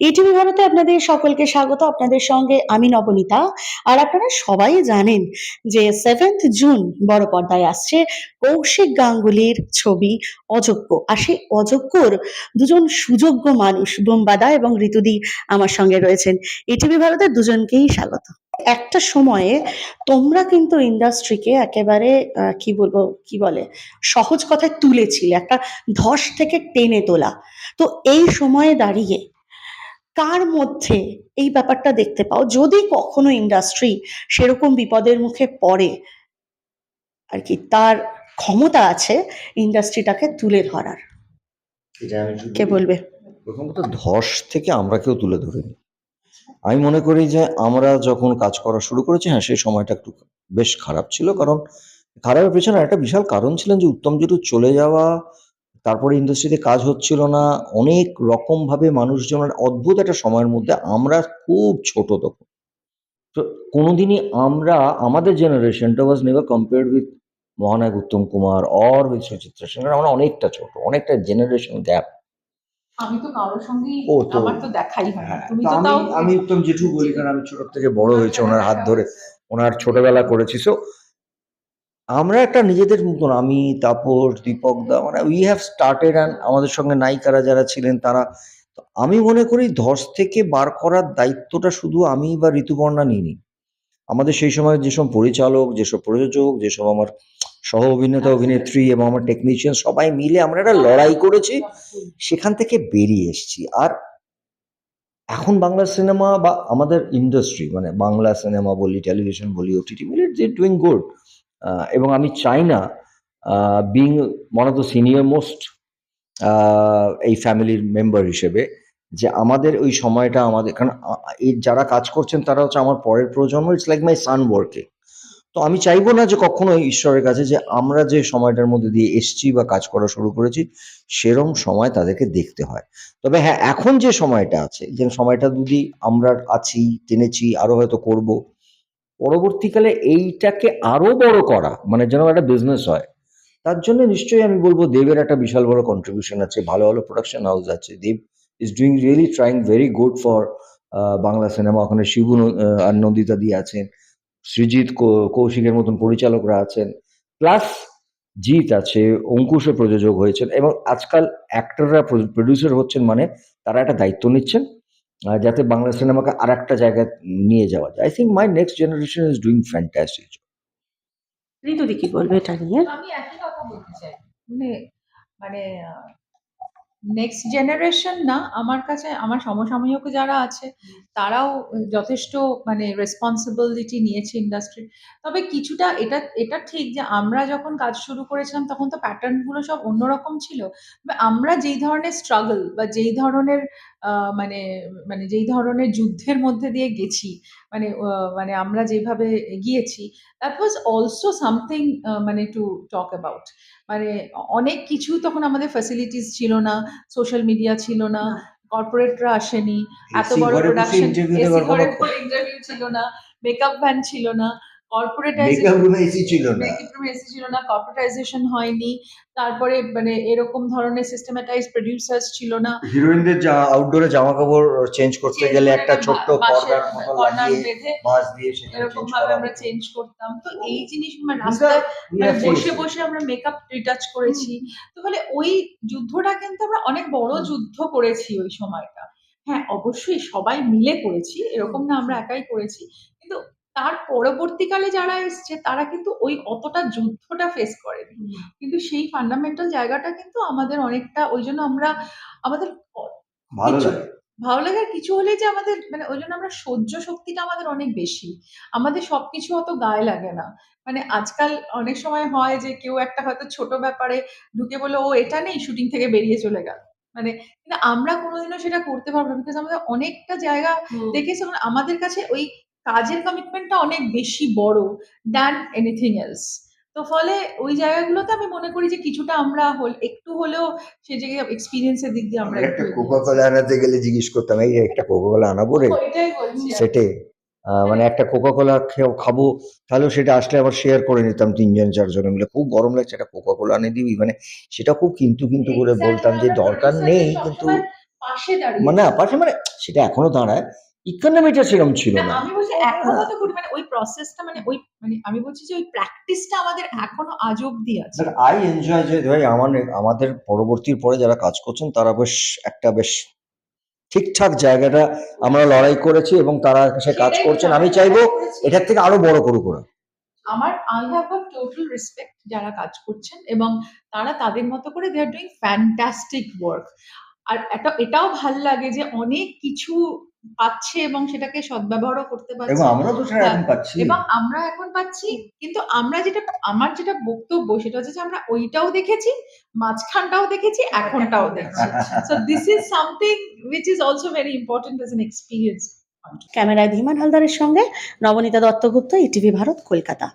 ETV ভারতে আপনাদের সকলকে স্বাগত। আপনাদের সঙ্গে আমি নবনীতা। আর আপনারা সবাই জানেন যে সেভেন্থ জুন বড় পর্দায় আসছে কৌশিক গাঙ্গুলির ছবি অযোগ্য। আর সেই অযোগ্যর দুজন সুযোগ্য মানুষ বোমবাদা এবং ঋতুদি আমার সঙ্গে রয়েছেন। ইটিভি ভারতের দুজনকেই স্বাগত। একটা সময়ে তোমরা কিন্তু ইন্ডাস্ট্রিকে একেবারে কি বলব, কি বলে, সহজ কথায় তুলেছিলে। একটা ধস থেকে টেনে তোলা। তো এই সময়ে দাঁড়িয়ে কার মধ্যে এই ব্যাপারটা দেখতে পাও? যদি কখনো ইন্ডাস্ট্রি সেরকম বিপদের মুখে পড়ে আর কি তার ক্ষমতা আছে ইন্ডাস্ট্রিটাকে তুলে ধরার। কে বলবে? প্রথমত ধস থেকে আমরা কেউ তুলে ধরিনি। আমি মনে করি যে আমরা যখন কাজ করা শুরু করেছি হ্যাঁ সেই সময়টা একটু বেশ খারাপ ছিল। কারণ খারাপের পেছনে একটা বিশাল কারণ ছিলেন যে উত্তম জেঠু চলে যাওয়া তারপরে ইন্ডাস্ট্রিতে কাজ হচ্ছিল না। অনেক রকম ভাবে মানুষজনের অদ্ভুত একটা সময়ের মধ্যে আমরা খুব ছোট তখন। তো কোনোদিনই আমরা আমাদের জেনারেশনটা ওয়াজ নেভার কম্পেয়ার্ড উইথ মহানায়ক উত্তম কুমার অর উইথ সুচিত্রা সেন আমরা অনেকটা ছোট অনেকটা জেনারেশন গ্যাপ আমি তো কারোর আমার তো দেখাই হয় তুমি তো তাও আমি উত্তম জেঠু বলি কারণ আমি ছোট থেকে বড় হয়েছে ওনার হাত ধরে ওনার ছোটবেলা করেছি। সো আমরা একটা নিজেদের মতন আমি, তাপস, দীপক দা মানে উই হ্যাভ স্টার্টেড অ্যান্ড আমাদের সঙ্গে নায়িকারা যারা ছিলেন তারা আমি মনে করি ধস থেকে বার করার দায়িত্বটা শুধু আমি বা ঋতুপর্ণা নিইনি। আমাদের সেই সময় যেসব পরিচালক, যেসব প্রযোজক, যেসব আমার সহ অভিনেতা, অভিনেত্রী এবং আমার টেকনিশিয়ান সবাই মিলে আমরা একটা লড়াই করেছি, সেখান থেকে বেরিয়ে এসেছি। আর এখন বাংলা সিনেমা বা আমাদের ইন্ডাস্ট্রি মানে বাংলা সিনেমা বলি টেলিভিশন বলি ওটিটি বলি যে ডুইং গুড এবং আমি চাই না being one of the senior most এই ফ্যামিলির মেম্বার হিসেবে যে আমাদের ওই সময়টা আমাদের, কারণ যারা কাজ করছেন তারা হচ্ছে আমার পরের প্রজন্ম ইটস লাইক মাই সান ওয়ার্কে তো আমি চাইব না যে কখনো ঈশ্বরের কাছে যে আমরা যে সময়টার মধ্যে দিয়ে এসছি বা কাজ করা শুরু করেছি, সেরম সময় তাদেরকে দেখতে হয়। তবে হ্যাঁ এখন যে সময়টা আছে যে সময়টা যদি আমরা আছি, টেনেছি, আরও হয়তো করব পরবর্তীকালে এইটাকে আরও বড় করা মানে যেন একটা বিজনেস হয়। তার জন্য নিশ্চয়ই আমি বলব দেবের একটা বিশাল বড় কন্ট্রিবিউশন আছে, ভালো ভালো প্রোডাকশন হাউস আছে। Dev is doing really trying very good for Bangla cinema ওখানে শিবু আর নন্দিতা দি আছেন, সৃজিৎ কৌশিকের মতন পরিচালকরা আছেন। প্লাস জিৎ আছে অঙ্কুশে প্রযোজক হয়েছেন এবং আজকাল অ্যাক্টররা প্রডিউসার হচ্ছেন মানে তারা একটা দায়িত্ব নিচ্ছেন। যাতে বাংলা সিনেমাকে আর একটা জায়গায় নিয়ে যাওয়া যায়। I think my next generation is doing fantastic ঋতুদি কি বলবে এটা নিয়ে? আমি একই কথা বলতে চাই। মানে মানে নেক্সট জেনারেশন না, আমার কাছে, আমার সমসাময়িক যারা আছে, তারাও যথেষ্ট মানে রেসপন্সিবিলিটি নিয়েছে ইন্ডাস্ট্রি তবে কিছুটা এটা এটা ঠিক যে আমরা যখন কাজ শুরু করেছিলাম, তখন তো প্যাটার্নগুলো সব অন্যরকম ছিল। আমরা যেই ধরনের স্ট্রাগল বা যেই ধরনের মানে মানে যেই ধরনের যুদ্ধের মধ্যে দিয়ে গেছি মানে মানে আমরা যেভাবে এগিয়েছি দ্যাট ওয়াজ অলসো সামথিং মানে টু টক অ্যাবাউট মানে অনেক কিছু তখন আমাদের ফ্যাসিলিটিস ছিল না সোশ্যাল মিডিয়া ছিল না কর্পোরেটরা আসেনি এত বড় প্রোডাকশন ইন্টারভিউ ছিল না মেকআপ ভ্যান ছিল না কর্পোরেটাইজেশন এসি ছিল মেকআপ এসি ছিল না কর্পোরেটাইজেশন হয়নি। তারপরে মানে এরকম ধরনের প্রডিউসার্স ছিল না। হিরোইনদের যা আউটডোরে জামা কাপড় চেঞ্জ করতে গেলে একটা ছোট্ট পর্দার মতো লাগিয়ে বেঁধে দিয়ে সেটা এরকম ভাবে আমরা চেঞ্জ করতাম। তো এই জিনিস মানে রাস্তায় মানে বসে বসে আমরা মেকআপ রিটাচ করেছি। তো ফলে ওই যুদ্ধটা কিন্তু আমরা অনেক বড় যুদ্ধ করেছি ওই সময়টা। হ্যাঁ অবশ্যই সবাই মিলে করেছি এরকম না আমরা একাই করেছি। তার পরবর্তীকালে যারা এসছে তারা কিন্তু ওই অতটা যুদ্ধটা ফেস করেনি। কিন্তু সেই ফান্ডামেন্টাল জায়গাটা কিন্তু আমাদের অনেকটা ওই জন্য আমরা আমাদের ভালো লাগে। ভালো লাগার কিছু হলে যে আমাদের মানে ওই জন্য আমরা সহ্য শক্তিটা আমাদের অনেক বেশি। আমাদের সবকিছু অত গায়ে লাগে না। মানে আজকাল অনেক সময় হয় যে কেউ একটা হয়তো ছোট ব্যাপারে ঢুকে বলে ও এটা নেই শুটিং থেকে বেরিয়ে চলে গেল। মানে কিন্তু আমরা কোনোদিনও সেটা করতে পারব না বিকজ আমাদের অনেকটা জায়গা দেখেছি। আমাদের কাছে ওই কাজের কমিটমেন্টটা অনেক বেশি বড় দ্যান এনিথিং এলস তো ফলে ওই জায়গাগুলোতে আমি মনে করি যে কিছুটা আমরা হল একটু হলেও সে জায়গায় এক্সপিরিয়েন্সের দিক দিয়ে আমরা একটা কোকা কোলা আনাতে গেলে জিজ্ঞেস করতাম এই একটা কোকা কোলা আনাবো রে? কি। সেটে মানে একটা কোকা কোলা খাব তাহলেও সেটা আসলে আবার শেয়ার করে নিতাম তিনজন চারজন মিলে। খুব গরম লাগছে একটা কোকা কোলা এনে দিবি? মানে সেটা খুব কিন্তু কিন্তু করে বলতাম যে দরকার নেই কিন্তু পাশে দাঁড়িয়ে মানে পাশে মানে সেটা এখনও দাঁড়ায়। ইকোনমিটা সেরকম ছিল না, আমি বলছি এখনও তো করি মানে ওই প্রসেসটা মানে ওই মানে আমি বলছি যে ওই প্র্যাকটিসটা আমাদের এখনও আজ অব্দি আছে। আই এনজয় যে ভাই আমার আমাদের পরবর্তীর পরে যারা কাজ করছেন তারা বেশ একটা বেশ ঠিকঠাক জায়গাটা আমরা লড়াই করেছি এবং তারা সে কাজ করছেন। আমি চাইব এটার থেকে আরও বড় করুক ওরা। আমার I have a total respect যারা কাজ করছেন এবং তারা তাদের মতো করে they are doing fantastic work আর এটা এটাও ভালো লাগে যে অনেক কিছু পাচ্ছে এবং সেটাকে সদ্ব্যবহারও করতে এবং পারছে আমরা তো সেটা এখন পাচ্ছি। এবং আমরা এখন পাচ্ছি কিন্তু আমরা যেটা আমার যেটা বক্তব্য সেটা হচ্ছে যে আমরা ওইটাও দেখেছি মাঝখানটাও দেখেছি এখনটাও দেখছি। So this is something which is also very important as an experience ক্যামেরায় ধীমান হালদারের সঙ্গে নবনীতা দত্তগুপ্ত ইটিভি ভারত কলকাতা।